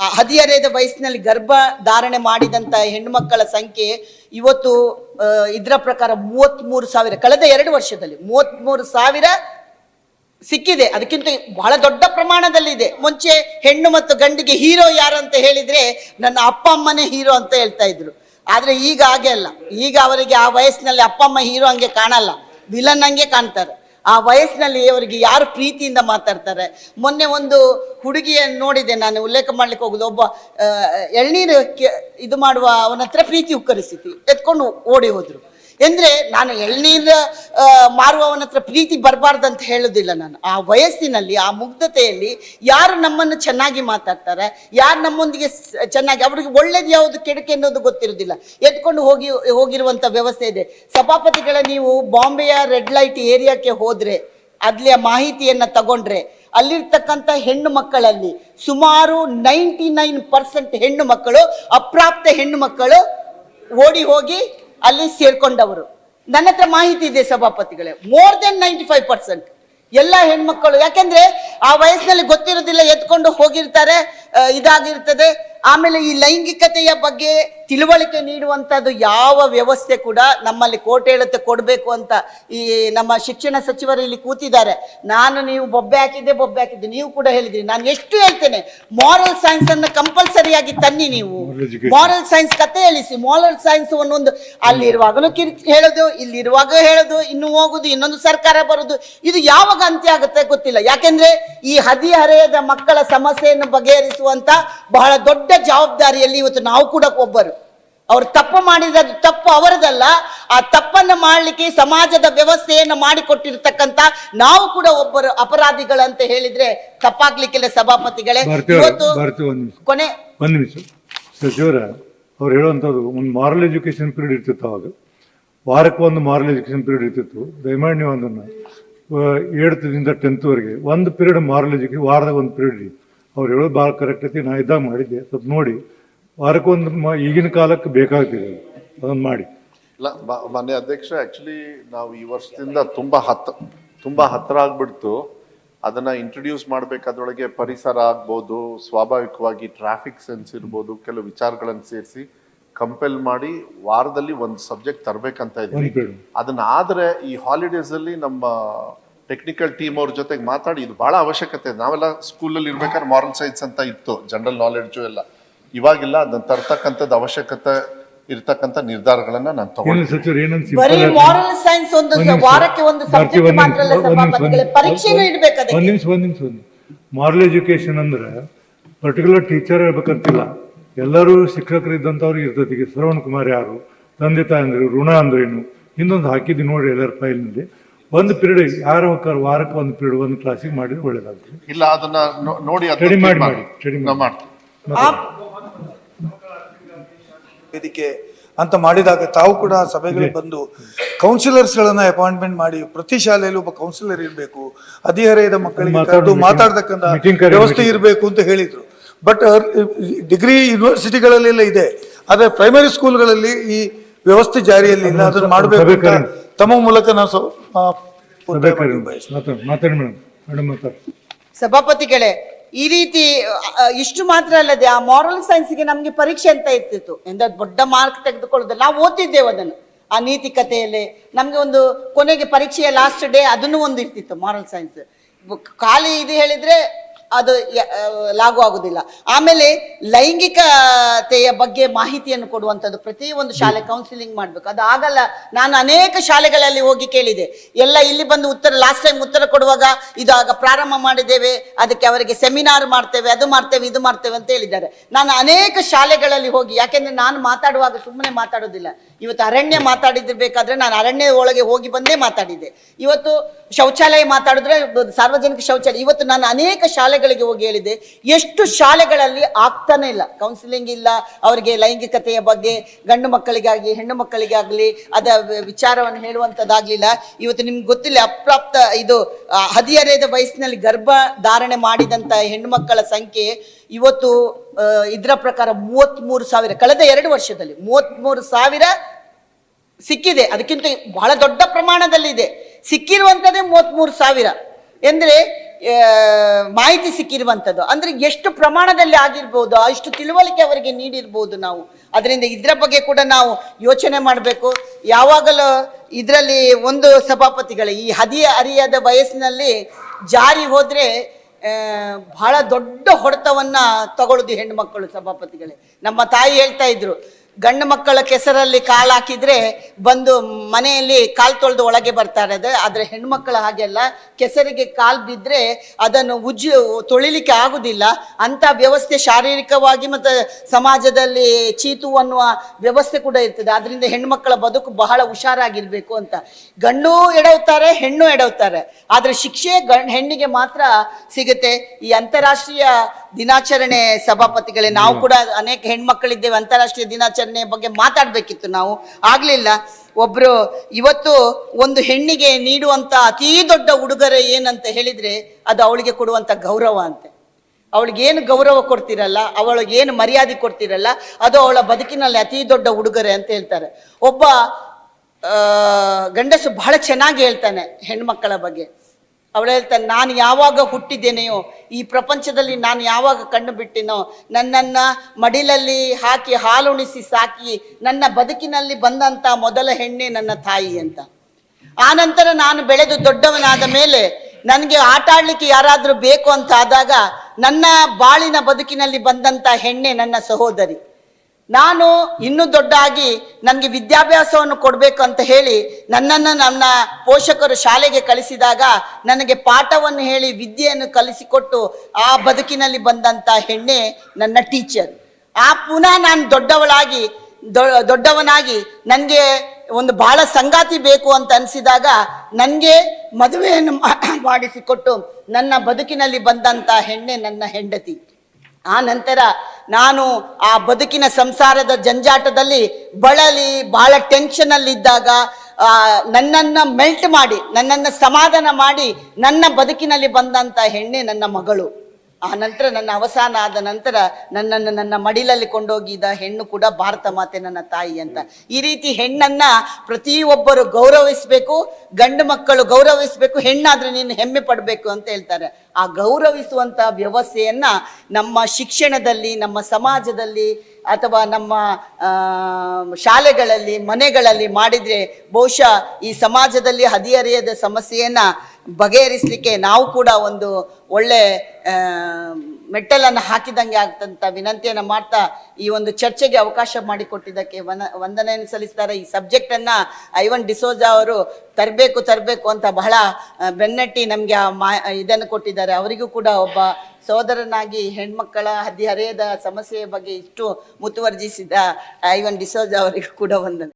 ಹದಿಹರೆಯದ ವಯಸ್ಸಿನಲ್ಲಿ ಗರ್ಭ ಧಾರಣೆ ಮಾಡಿದಂತ ಹೆಣ್ಣುಮಕ್ಕಳ ಸಂಖ್ಯೆ ಇವತ್ತು ಇದರ ಪ್ರಕಾರ ಮೂವತ್ಮೂರು ಸಾವಿರ. ಕಳೆದ ಎರಡು ವರ್ಷದಲ್ಲಿ ಮೂವತ್ಮೂರು ಸಾವಿರ ಸಿಕ್ಕಿದೆ. ಅದಕ್ಕಿಂತ ಬಹಳ ದೊಡ್ಡ ಪ್ರಮಾಣದಲ್ಲಿದೆ. ಮುಂಚೆ ಹೆಣ್ಣು ಮತ್ತು ಗಂಡಿಗೆ ಹೀರೋ ಯಾರು ಅಂತ ಹೇಳಿದ್ರೆ ನನ್ನ ಅಪ್ಪ ಅಮ್ಮನೇ ಹೀರೋ ಅಂತ ಹೇಳ್ತಾ ಇದ್ರು. ಆದರೆ ಈಗ ಹಾಗೆ ಅಲ್ಲ. ಈಗ ಅವರಿಗೆ ಆ ವಯಸ್ಸಿನಲ್ಲಿ ಅಪ್ಪ ಅಮ್ಮ ಹೀರೋ ಹಂಗೆ ಕಾಣಲ್ಲ. ವಿಲನ್ ಹಂಗೆ ಕಾಣ್ತಾರೆ. ಆ ವಯಸ್ಸಿನಲ್ಲಿ ಅವರಿಗೆ ಯಾರು ಪ್ರೀತಿಯಿಂದ ಮಾತಾಡ್ತಾರೆ? ಮೊನ್ನೆ ಒಂದು ಹುಡುಗಿಯನ್ನು ನೋಡಿದೆ ನಾನು, ಉಲ್ಲೇಖ ಮಾಡ್ಲಿಕ್ಕೆ ಹೋಗುದು. ಒಬ್ಬ ಎಳ್ನೀರು ಇದು ಮಾಡುವ, ಅವನ ಹತ್ರ ಪ್ರೀತಿ ಉಕ್ಕರಿಸಿತಿ ಎತ್ಕೊಂಡು ಓಡಿ ಹೋದ್ರು. ಎಂದ್ರೆ ನಾನು ಎಳ್ನೀರ ಮಾರುವವನ ಹತ್ರ ಪ್ರೀತಿ ಬರಬಾರ್ದು ಅಂತ ಹೇಳೋದಿಲ್ಲ ನಾನು. ಆ ವಯಸ್ಸಿನಲ್ಲಿ, ಆ ಮುಗ್ಧತೆಯಲ್ಲಿ ಯಾರು ನಮ್ಮನ್ನು ಚೆನ್ನಾಗಿ ಮಾತಾಡ್ತಾರೆ, ಯಾರು ನಮ್ಮೊಂದಿಗೆ ಚೆನ್ನಾಗಿ, ಅವ್ರಿಗೆ ಒಳ್ಳೇದು ಯಾವುದು, ಕೆಡಕೆ ಅನ್ನೋದು ಗೊತ್ತಿರೋದಿಲ್ಲ. ಎತ್ಕೊಂಡು ಹೋಗಿ, ಹೋಗಿರುವಂತ ವ್ಯವಸ್ಥೆ ಇದೆ. ಸಭಾಪತಿಗಳ, ನೀವು ಬಾಂಬೆಯ ರೆಡ್ ಲೈಟ್ ಏರಿಯಾಕ್ಕೆ ಹೋದ್ರೆ ಅಲ್ಲಿಯ ಮಾಹಿತಿಯನ್ನ ತಗೊಂಡ್ರೆ, ಅಲ್ಲಿರ್ತಕ್ಕಂಥ ಹೆಣ್ಣು ಮಕ್ಕಳಲ್ಲಿ ಸುಮಾರು ನೈಂಟಿ ನೈನ್ ಪರ್ಸೆಂಟ್ ಹೆಣ್ಣು ಮಕ್ಕಳು, ಅಪ್ರಾಪ್ತ ಹೆಣ್ಣು ಮಕ್ಕಳು ಓಡಿ ಹೋಗಿ ಅಲ್ಲಿ ಸೇರ್ಕೊಂಡವರು. ನನ್ನ ಹತ್ರ ಮಾಹಿತಿ ಇದೆ ಸಭಾಪತಿಗಳೇ more than ninety five percent ಎಲ್ಲ ಹೆಣ್ಮಕ್ಕಳು ಯಾಕೆಂದ್ರೆ ಆ ವಯಸ್ಸಿನಲ್ಲಿ ಗೊತ್ತಿರೋದಿಲ್ಲ ಎತ್ಕೊಂಡು ಹೋಗಿರ್ತಾರೆ ಇದಾಗಿರ್ತದೆ. ಆಮೇಲೆ ಈ ಲೈಂಗಿಕತೆಯ ಬಗ್ಗೆ ತಿಳುವಳಿಕೆ ನೀಡುವಂಥದ್ದು ಯಾವ ವ್ಯವಸ್ಥೆ ಕೂಡ ನಮ್ಮಲ್ಲಿ ಕೋಟೆ ಹೇಳುತ್ತೆ ಕೊಡಬೇಕು ಅಂತ ಈ ನಮ್ಮ ಶಿಕ್ಷಣ ಸಚಿವರು ಇಲ್ಲಿ ಕೂತಿದ್ದಾರೆ. ನಾನು ನೀವು ಬೊಬ್ಬೆ ಹಾಕಿದ್ದೆ ಬೊಬ್ಬೆ ಹಾಕಿದ್ದೆ. ನೀವು ಕೂಡ ಹೇಳಿದ್ರಿ. ನಾನು ಎಷ್ಟು ಹೇಳ್ತೇನೆ ಮಾರಲ್ ಸೈನ್ಸ್ ಅನ್ನು ಕಂಪಲ್ಸರಿಯಾಗಿ ತನ್ನಿ ನೀವು. ಮಾರಲ್ ಸೈನ್ಸ್ ಕತೆ ಹೇಳಿಸಿ. ಮಾರಲ್ ಸೈನ್ಸ್ ಒಂದೊಂದು ಅಲ್ಲಿರುವಾಗಲೂ ಕಿರ್ ಹೇಳೋದು ಇಲ್ಲಿರುವಾಗ ಹೇಳೋದು ಇನ್ನು ಹೋಗುದು ಇನ್ನೊಂದು ಸರ್ಕಾರ ಬರುದು ಇದು ಯಾವಾಗ ಅಂತ್ಯ ಆಗುತ್ತೆ ಗೊತ್ತಿಲ್ಲ. ಯಾಕೆಂದ್ರೆ ಈ ಹದಿಹರೆಯದ ಮಕ್ಕಳ ಸಮಸ್ಯೆಯನ್ನು ಬಗೆಹರಿಸುವಂತ ಬಹಳ ದೊಡ್ಡ ಜವಾಬ್ದಾರಿಯಲ್ಲಿ ಇವತ್ತು ನಾವು ಕೂಡ ಒಬ್ಬರು. ಅವರು ತಪ್ಪು ಮಾಡಿದ ತಪ್ಪು ಅವರದಲ್ಲ. ಆ ತಪ್ಪನ್ನು ಮಾಡಲಿಕ್ಕೆ ಸಮಾಜದ ವ್ಯವಸ್ಥೆಯನ್ನು ಮಾಡಿಕೊಟ್ಟಿರ್ತಕ್ಕಂತ ನಾವು ಕೂಡ ಒಬ್ಬರು ಅಪರಾಧಿಗಳಂತ ಹೇಳಿದ್ರೆ ತಪ್ಪಾಗ್ಲಿಕ್ಕಿಲ್ಲ ಸಭಾಪತಿಗಳೇ. ಇವತ್ತು ಭಾರತೀಯ ಒಂದು ನಿಮಿಷ. ಕೊನೆ. ಒಂದು ನಿಮಿಷ. ಸಚಿವರ ಅವ್ರು ಹೇಳುವಂಥದ್ದು ಒಂದು ಮಾರಲ್ ಎಜುಕೇಶನ್ ಪೀರಿಯಡ್ ಇರ್ತಿತ್ತು ಅವಾಗ. ವಾರಕ್ಕೆ ಒಂದು ಮಾರಲ್ ಎಜುಕೇಶನ್ ಪೀರಿಯಡ್ ಇರ್ತಿತ್ತು. ದಯಮಾಡಿ ನೀವು ಅದನ್ನು ಏಳ್ತದಿಂದ ಟೆಂತ್ವರೆಗೆ ಒಂದು ಪೀರಿಯಡ್ ಮಾರಲ್ ಎಜುಕೇಶನ್ ವಾರದಾಗ ಒಂದು ಪೀರಿಯಡ್ ಅವ್ರು ಹೇಳೋದು ಭಾಳ ಕರೆಕ್ಟ್ ಐತಿ ನಾ ಇದ್ದಾಗ ಮಾಡಿದ್ದೆ. ಸ್ವಲ್ಪ ನೋಡಿ ವಾರಕ್ಕೊಂದು ಈಗಿನ ಕಾಲಕ್ಕೆ ಬೇಕಾಗ್ತಿದೆ ಅದನ್ನು ಮಾಡಿ. ಇಲ್ಲ ಮಾನ್ಯ ಅಧ್ಯಕ್ಷ ಆ್ಯಕ್ಚುಲಿ ನಾವು ಈ ವರ್ಷದಿಂದ ತುಂಬ ಹತ್ತ ತುಂಬ ಹತ್ತಿರ ಆಗ್ಬಿಡ್ತು. ಅದನ್ನು ಇಂಟ್ರೊಡ್ಯೂಸ್ ಮಾಡಬೇಕಾದ್ರೊಳಗೆ ಪರಿಸರ ಆಗ್ಬೋದು ಸ್ವಾಭಾವಿಕವಾಗಿ ಟ್ರಾಫಿಕ್ ಸೆನ್ಸ್ ಇರ್ಬೋದು ಕೆಲವು ವಿಚಾರಗಳನ್ನು ಸೇರಿಸಿ ಕಂಪೆಲ್ ಮಾಡಿ ವಾರದಲ್ಲಿ ಒಂದು ಸಬ್ಜೆಕ್ಟ್ ತರಬೇಕಂತ ಇದ್ದೀವಿ. ಪೀರಿಯಡ್ ಅದನ್ನ ಆದ್ರೆ ಈ ಹಾಲಿಡೇಸಲ್ಲಿ ನಮ್ಮ ಟೆಕ್ನಿಕಲ್ ಟೀಮ್ ಅವ್ರ ಜೊತೆಗೆ ಮಾತಾಡಿ ಇದು ಬಹಳ ಅವಶ್ಯಕತೆ. ಇದೆ. ನಾವೆಲ್ಲ ಸ್ಕೂಲಲ್ಲಿ ಇರ್ಬೇಕಾದ್ರೆ ಮಾರಲ್ ಸೈನ್ಸ್ ಅಂತ ಇತ್ತು ಜನರಲ್ ನಾಲೆಡ್ಜು ಎಲ್ಲ. ಇವಾಗಿಲ್ಲ ಅದನ್ನ ತರ್ತಕ್ಕಂಥದ್ದು ಅವಶ್ಯಕತೆ ಇರ್ತಕ್ಕಂಥ ನಿರ್ಧಾರಗಳನ್ನ ನಾನು ತಗೊಂಡಿದ್ದೀನಿ. ತಗೊಂಡು ಮಾರಲ್ ಎಜುಕೇಶನ್ ಅಂದ್ರೆ ಪರ್ಟಿಕ್ಯುಲರ್ ಟೀಚರ್ ಹೇಳ್ಬೇಕಂತಿಲ್ಲ ಎಲ್ಲರೂ ಶಿಕ್ಷಕರು ಇದ್ದಂಥವ್ರಿಗೆ ಇರ್ತೈತಿ ಈಗ ಶ್ರವಣ್ ಕುಮಾರ್ ಯಾರು ತಂದೆ ತಾಯಿ ಅಂದ್ರೆ ಋಣ ಅಂದ್ರೇನು? ಇನ್ನೊಂದು ಹಾಕಿದ್ವಿ ನೋಡಿ ಎಲ್ಲರ ಫೈಲ್ನಲ್ಲಿ ಒಂದು ಪೀರಿಯಡ್ ಯಾರು ಹೋಗ್ತಾರೆ ವಾರಕ್ಕೆ ಒಂದು ಪೀರಿಯಡ್ ಒಂದು ಕ್ಲಾಸಿಗೆ ಮಾಡಿದ್ರೆ ಒಳ್ಳೇದಾಗುತ್ತೆ ಇಲ್ಲ ಅದನ್ನ ನೋ- ನೋಡಿ ಅದನ್ನ Study ಮಾಡಿ, ಮಾಡಿ, ಸ್ಟಡಿ ನಾವು ಮಾಡಿ. ಮಾಡ್ತೀವಿ. ವೇದಿಕೆ ಅಂತ ಮಾಡಿದಾಗ ತಾವು ಕೂಡ ಸಭೆಗಳು ಸಭೆಗಳಿಗೆ ಬಂದು ಕೌನ್ಸಿಲರ್ಸ್ಗಳನ್ನ ಅಪಾಯಿಂಟ್ಮೆಂಟ್ ಮಾಡಿ ಪ್ರತಿ ಶಾಲೆಯಲ್ಲಿ ಒಬ್ಬ ಕೌನ್ಸಿಲರ್ ಇರಬೇಕು. ಹದಿಹರೆಯದ ಮಕ್ಕಳಿಗೆ ಮಾತಾಡು, ಕರೆದು meeting- ಮಾತಾಡ್ತಕ್ಕಂಥ meeting ಕರೆ, ವ್ಯವಸ್ಥೆ meeting. ಇರಬೇಕು ಅಂತ ಹೇಳಿದ್ರು. ಬಟ್ ಡಿಗ್ರಿ ಯೂನಿವರ್ಸಿಟಿಗಳಲ್ಲೆಲ್ಲ ಇದೆ. ಆದ್ರೆ ಪ್ರೈಮರಿ ಸ್ಕೂಲ್ಗಳಲ್ಲಿ ಈ ವ್ಯವಸ್ಥೆ ಜಾರಿಯಲ್ಲಿ ಇಲ್ಲ ಅದನ್ನು ಮಾಡಬೇಕು ಸಭೆ ಅಂತ ಕರೆ. ತಮ್ಮ ಮೂಲಕ ನಾವು ಸೊ. ಮಾತಾಡಿ ಮೇಡಮ್. ಮೇಡಮ್ ಮಾತಾಡಿ. ಸಭಾಪತಿಗಳೇ ಈ ರೀತಿ ಇಷ್ಟು ಮಾತ್ರ ಅಲ್ಲದೆ ಆ ಮಾರಲ್ ಸೈನ್ಸ್ಗೆ ನಮ್ಗೆ ಪರೀಕ್ಷೆ ಅಂತ ಇರ್ತಿತ್ತು. ಎಂದ ದೊಡ್ಡ ಮಾರ್ಕ್ ತೆಗೆದುಕೊಳ್ಳೋದು. ನಾವು ಓದ್ತಿದ್ದೇವೆ ಅದನ್ನು. ಆ ನೀತಿಕತೆಯಲ್ಲಿ ನಮ್ಗೆ ಒಂದು ಕೊನೆಗೆ ಪರೀಕ್ಷೆಯ ಲಾಸ್ಟ್ ಡೇ ಅದನ್ನು ಒಂದು ಇರ್ತಿತ್ತು ಮಾರಲ್ ಸೈನ್ಸ್ ಖಾಲಿ ಇದು ಹೇಳಿದ್ರೆ ಅದು ಲಾಗು ಆಗುದಿಲ್ಲ. ಆಮೇಲೆ ಲೈಂಗಿಕತೆಯ ಬಗ್ಗೆ ಮಾಹಿತಿಯನ್ನು ಕೊಡುವಂಥದ್ದು ಪ್ರತಿ ಒಂದು ಶಾಲೆ ಕೌನ್ಸಿಲಿಂಗ್ ಮಾಡ್ಬೇಕು. ಅದು ಆಗಲ್ಲ ನಾನು ಅನೇಕ ಶಾಲೆಗಳಲ್ಲಿ ಹೋಗಿ ಕೇಳಿದೆ. ಎಲ್ಲ ಇಲ್ಲಿ ಬಂದು ಉತ್ತರ ಲಾಸ್ಟ್ ಟೈಮ್ ಉತ್ತರ ಕೊಡುವಾಗ ಇದು ಆಗ ಪ್ರಾರಂಭ ಮಾಡಿದ್ದೇವೆ ಅದಕ್ಕೆ ಅವರಿಗೆ ಸೆಮಿನಾರ್ ಮಾಡ್ತೇವೆ ಅದು ಮಾಡ್ತೇವೆ ಇದು ಮಾಡ್ತೇವೆ ಅಂತ ಹೇಳಿದ್ದಾರೆ. ನಾನು ಅನೇಕ ಶಾಲೆಗಳಲ್ಲಿ ಹೋಗಿ ಯಾಕೆಂದ್ರೆ ನಾನು ಮಾತಾಡುವಾಗ ಸುಮ್ಮನೆ ಮಾತಾಡೋದಿಲ್ಲ. ಇವತ್ತು ಅರಣ್ಯ ಮಾತಾಡಿದಿರ್ಬೇಕಾದ್ರೆ ನಾನು ಅರಣ್ಯ ಒಳಗೆ ಹೋಗಿ ಬಂದೇ ಮಾತಾಡಿದೆ ಇವತ್ತು ಶೌಚಾಲಯ ಮಾತಾಡಿದ್ರೆ ಸಾರ್ವಜನಿಕ ಶೌಚಾಲಯ ಇವತ್ತು ನಾನು ಅನೇಕ ಶಾಲೆಗಳಿಗೆ ಹೋಗಿ ಹೇಳಿದೆ, ಎಷ್ಟು ಶಾಲೆಗಳಲ್ಲಿ ಆಗ್ತಾನೆ ಇಲ್ಲ. ಕೌನ್ಸಿಲಿಂಗ್ ಇಲ್ಲ, ಅವರಿಗೆ ಲೈಂಗಿಕತೆಯ ಬಗ್ಗೆ, ಗಂಡು ಮಕ್ಕಳಿಗಾಗಿ, ಹೆಣ್ಣು ಮಕ್ಕಳಿಗಾಗ್ಲಿ, ಅದ ವಿಚಾರವನ್ನು ಹೇಳುವಂಥದ್ದಾಗಲಿಲ್ಲ. ಇವತ್ತು ನಿಮ್ಗೆ ಗೊತ್ತಿಲ್ಲ, ಅಪ್ರಾಪ್ತ ಇದು ಹದಿಹರೆಯದ ವಯಸ್ಸಿನಲ್ಲಿ ಗರ್ಭ ಧಾರಣೆ ಮಾಡಿದಂಥ ಹೆಣ್ಣು ಮಕ್ಕಳ ಸಂಖ್ಯೆ ಇವತ್ತು ಇದರ ಪ್ರಕಾರ ಮೂವತ್ಮೂರು ಸಾವಿರ. ಕಳೆದ ಎರಡು ವರ್ಷದಲ್ಲಿ ಮೂವತ್ಮೂರು ಸಾವಿರ ಸಿಕ್ಕಿದೆ. ಅದಕ್ಕಿಂತ ಬಹಳ ದೊಡ್ಡ ಪ್ರಮಾಣದಲ್ಲಿದೆ. ಸಿಕ್ಕಿರುವಂತದೇ ಮೂವತ್ಮೂರು ಸಾವಿರ. ಎಂದ್ರೆ ಮಾಹಿತಿ ಸಿಕ್ಕಿರುವಂಥದ್ದು ಅಂದರೆ ಎಷ್ಟು ಪ್ರಮಾಣದಲ್ಲಿ ಆಗಿರ್ಬೋದು, ಅಷ್ಟು ತಿಳುವಳಿಕೆ ಅವರಿಗೆ ನೀಡಿರ್ಬೋದು ನಾವು. ಅದರಿಂದ ಇದರ ಬಗ್ಗೆ ಕೂಡ ನಾವು ಯೋಚನೆ ಮಾಡಬೇಕು. ಯಾವಾಗಲೂ ಇದರಲ್ಲಿ ಒಂದು ಸಭಾಪತಿಗಳೇ, ಈ ಹದಿಯ ಅರಿಯದ ವಯಸ್ಸಿನಲ್ಲಿ ಜಾರಿ ಹೋದರೆ ಬಹಳ ದೊಡ್ಡ ಹೊಡೆತವನ್ನು ತಗೊಳ್ಳೋದು ಹೆಣ್ಣು ಮಕ್ಕಳು ಸಭಾಪತಿಗಳೇ. ನಮ್ಮ ತಾಯಿ ಹೇಳ್ತಾ ಇದ್ರು ಗಂಡು ಮಕ್ಕಳ ಕೆಸರಲ್ಲಿ ಕಾಲು ಹಾಕಿದ್ರೆ ಬಂದು ಮನೆಯಲ್ಲಿ ಕಾಲು ತೊಳೆದು ಒಳಗೆ ಬರ್ತಾರೆ. ಅದು ಆದರೆ ಹೆಣ್ಮಕ್ಕಳ ಹಾಗೆಲ್ಲ ಕೆಸರಿಗೆ ಕಾಲು ಬಿದ್ದರೆ ಅದನ್ನು ಉಜ್ಜು, ತೊಳಿಲಿಕ್ಕೆ ಆಗುದಿಲ್ಲ. ಅಂಥ ವ್ಯವಸ್ಥೆ ಶಾರೀರಿಕವಾಗಿ ಮತ್ತು ಸಮಾಜದಲ್ಲಿ ಚೀತು ಅನ್ನುವ ವ್ಯವಸ್ಥೆ ಕೂಡ ಇರ್ತದೆ. ಅದರಿಂದ ಹೆಣ್ಮಕ್ಕಳ ಬದುಕು ಬಹಳ ಹುಷಾರಾಗಿರಬೇಕು ಅಂತ. ಗಂಡು ಎಡವುತ್ತಾರೆ ಹೆಣ್ಣು ಎಡವುತ್ತಾರೆ ಆದರೆ ಶಿಕ್ಷೆ ಹೆಣ್ಣಿಗೆ ಮಾತ್ರ ಸಿಗುತ್ತೆ. ಈ ಅಂತಾರಾಷ್ಟ್ರೀಯ ದಿನಾಚರಣೆ ಸಭಾಪತಿಗಳೇ ನಾವು ಕೂಡ ಅನೇಕ ಹೆಣ್ಮಕ್ಕಳಿದ್ದೇವೆ ಅಂತಾರಾಷ್ಟ್ರೀಯ ದಿನಾಚರಣೆ ಬಗ್ಗೆ ಮಾತಾಡ್ಬೇಕಿತ್ತು ನಾವು. ಆಗ್ಲಿಲ್ಲ. ಒಬ್ರು ಇವತ್ತು ಒಂದು ಹೆಣ್ಣಿಗೆ ನೀಡುವಂತ ಅತೀ ದೊಡ್ಡ ಉಡುಗೊರೆ ಏನಂತ ಹೇಳಿದ್ರೆ ಅದು ಅವಳಿಗೆ ಕೊಡುವಂತ ಗೌರವ ಅಂತೆ. ಅವಳಿಗೆ ಏನು ಗೌರವ ಕೊಡ್ತಿರಲ್ಲ ಅವಳಿಗೆ ಏನು ಮರ್ಯಾದೆ ಕೊಡ್ತಿರಲ್ಲ ಅದು ಅವಳ ಬದುಕಿನಲ್ಲಿ ಅತಿ ದೊಡ್ಡ ಉಡುಗೊರೆ ಅಂತ ಹೇಳ್ತಾರೆ. ಒಬ್ಬ ಗಂಡಸು ಬಹಳ ಚೆನ್ನಾಗಿ ಹೇಳ್ತಾನೆ ಹೆಣ್ಮಕ್ಕಳ ಬಗ್ಗೆ. ಅವಳು ಹೇಳ್ತಾನೆ ನಾನು ಯಾವಾಗ ಹುಟ್ಟಿದ್ದೇನೆಯೋ, ಈ ಪ್ರಪಂಚದಲ್ಲಿ ನಾನು ಯಾವಾಗ ಕಣ್ಣು ಬಿಟ್ಟಿನೋ, ನನ್ನನ್ನು ಮಡಿಲಲ್ಲಿ ಹಾಕಿ ಹಾಲುಣಿಸಿ ಸಾಕಿ, ನನ್ನ ಬದುಕಿನಲ್ಲಿ ಬಂದಂಥ ಮೊದಲ ಹೆಣ್ಣೆ ನನ್ನ ತಾಯಿ ಅಂತ. ಆ ನಂತರ ನಾನು ಬೆಳೆದು ದೊಡ್ಡವನಾದ ಮೇಲೆ ನನಗೆ ಆಟ ಯಾರಾದರೂ ಯಾರಾದ್ರೂ ಬೇಕು ಅಂತ ಆದಾಗ ನನ್ನ ಬಾಳಿನ ಬದುಕಿನಲ್ಲಿ ಬಂದಂಥ ಹೆಣ್ಣೆ ನನ್ನ ಸಹೋದರಿ. ನಾನು ಇನ್ನೂ ದೊಡ್ಡಾಗಿ ನನಗೆ ವಿದ್ಯಾಭ್ಯಾಸವನ್ನು ಕೊಡಬೇಕು ಅಂತ ಹೇಳಿ ನನ್ನನ್ನು ನನ್ನ ಪೋಷಕರು ಶಾಲೆಗೆ ಕಳಿಸಿದಾಗ ನನಗೆ ಪಾಠವನ್ನು ಹೇಳಿ ವಿದ್ಯೆಯನ್ನು ಕಲಿಸಿಕೊಟ್ಟು ಆ ಬದುಕಿನಲ್ಲಿ ಬಂದಂಥ ಹೆಣ್ಣೆ ನನ್ನ ಟೀಚರ್. ಆ ಪುನಃ ನಾನು ದೊಡ್ಡವಳಾಗಿ ದೊಡ್ಡವನಾಗಿ ನನಗೆ ಒಂದು ಬಹಳ ಸಂಗಾತಿ ಬೇಕು ಅಂತ ಅನಿಸಿದಾಗ ನನಗೆ ಮದುವೆಯನ್ನು ಮಾಡಿಸಿಕೊಟ್ಟು ನನ್ನ ಬದುಕಿನಲ್ಲಿ ಬಂದಂಥ ಹೆಣ್ಣೆ ನನ್ನ ಹೆಂಡತಿ. ಆ ನಂತರ ನಾನು ಆ ಬದುಕಿನ ಸಂಸಾರದ ಜಂಜಾಟದಲ್ಲಿ ಬಳಲಿ ಬಹಳ ಟೆನ್ಷನ್ ನನ್ನನ್ನು ಮೆಲ್ಟ್ ಮಾಡಿ, ನನ್ನನ್ನು ಸಮಾಧಾನ ಮಾಡಿ ನನ್ನ ಬದುಕಿನಲ್ಲಿ ಬಂದಂತ ಹೆಣ್ಣೆ ನನ್ನ ಮಗಳು. ಆ ನಂತರ ನನ್ನ ಅವಸಾನ ಆದ ನಂತರ ನನ್ನನ್ನು ನನ್ನ ಮಡಿಲಲ್ಲಿ ಕೊಂಡೋಗಿದ ಹೆಣ್ಣು ಕೂಡ ಭಾರತ ಮಾತೆ ನನ್ನ ತಾಯಿ ಅಂತ. ಈ ರೀತಿ ಹೆಣ್ಣನ್ನ ಪ್ರತಿಯೊಬ್ಬರು ಗೌರವಿಸಬೇಕು, ಗಂಡು ಮಕ್ಕಳು ಗೌರವಿಸಬೇಕು, ಹೆಣ್ಣಾದ್ರೆ ನೀನು ಹೆಮ್ಮೆ ಪಡಬೇಕು ಅಂತ ಹೇಳ್ತಾರೆ. ಆ ಗೌರವಿಸುವಂತ ವ್ಯವಸ್ಥೆಯನ್ನ ನಮ್ಮ ಶಿಕ್ಷಣದಲ್ಲಿ, ನಮ್ಮ ಸಮಾಜದಲ್ಲಿ ಅಥವಾ ನಮ್ಮ ಶಾಲೆಗಳಲ್ಲಿ, ಮನೆಗಳಲ್ಲಿ ಮಾಡಿದ್ರೆ ಬಹುಶಃ ಈ ಸಮಾಜದಲ್ಲಿ ಹದಿಹರೆಯದ ಸಮಸ್ಯೆಯನ್ನ ಬಗೆಹರಿಸಲಿಕ್ಕೆ ನಾವು ಕೂಡ ಒಂದು ಒಳ್ಳೆ ಮೆಟ್ಟಲನ್ನು ಹಾಕಿದಂಗೆ ಆಗ್ತಂತ ವಿನಂತಿಯನ್ನು ಮಾಡ್ತಾ ಈ ಒಂದು ಚರ್ಚೆಗೆ ಅವಕಾಶ ಮಾಡಿಕೊಟ್ಟಿದ್ದಕ್ಕೆ ವನ, ವಂದನೆಯನ್ನು ಸಲ್ಲಿಸ್ತಾರೆ. ಈ ಸಬ್ಜೆಕ್ಟನ್ನು ಐವನ್ ಡಿಸೋಜಾ ಅವರು ತರಬೇಕು ತರಬೇಕು ಅಂತ ಬಹಳ ಬೆನ್ನಟ್ಟಿ ನಮಗೆ ಆ ಮಾ, ಇದನ್ನು ಕೊಟ್ಟಿದ್ದಾರೆ. ಅವರಿಗೂ ಕೂಡ ಒಬ್ಬ ಸೋದರನಾಗಿ ಹೆಣ್ಮಕ್ಕಳ ಹದಿಹರೆಯದ ಸಮಸ್ಯೆಯ ಬಗ್ಗೆ ಇಷ್ಟು ಮುತುವರ್ಜಿಸಿದ ಐವನ್ ಡಿಸೋಜಾ ಅವರಿಗೂ ಕೂಡ ವಂದನೆ.